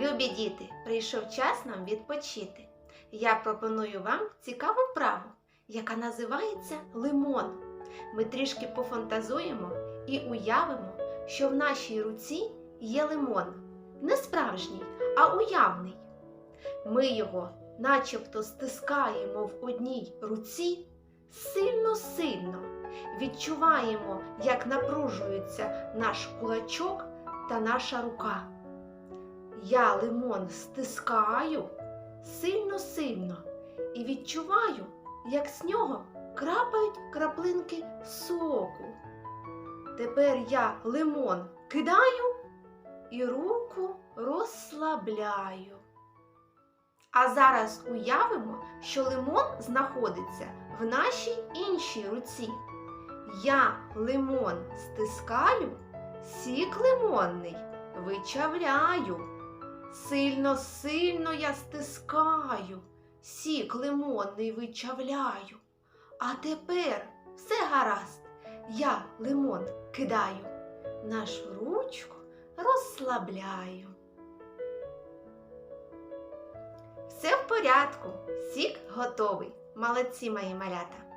Любі діти, прийшов час нам відпочити. Я пропоную вам цікаву вправу, яка називається лимон. Ми трішки пофантазуємо і уявимо, що в нашій руці є лимон. Не справжній, а уявний. Ми його начебто стискаємо в одній руці сильно-сильно. Відчуваємо, як напружується наш кулачок та наша рука. Я лимон стискаю сильно-сильно і відчуваю, як з нього крапають краплинки соку. Тепер я лимон кидаю і руку розслабляю. А зараз уявимо, що лимон знаходиться в нашій іншій руці. Я лимон стискаю, сік лимонний вичавляю. Сильно, сильно я стискаю, сік лимонний вичавляю. А тепер все гаразд. Я лимон кидаю, нашу ручку розслабляю. Все в порядку, сік готовий. Молодці мої малята.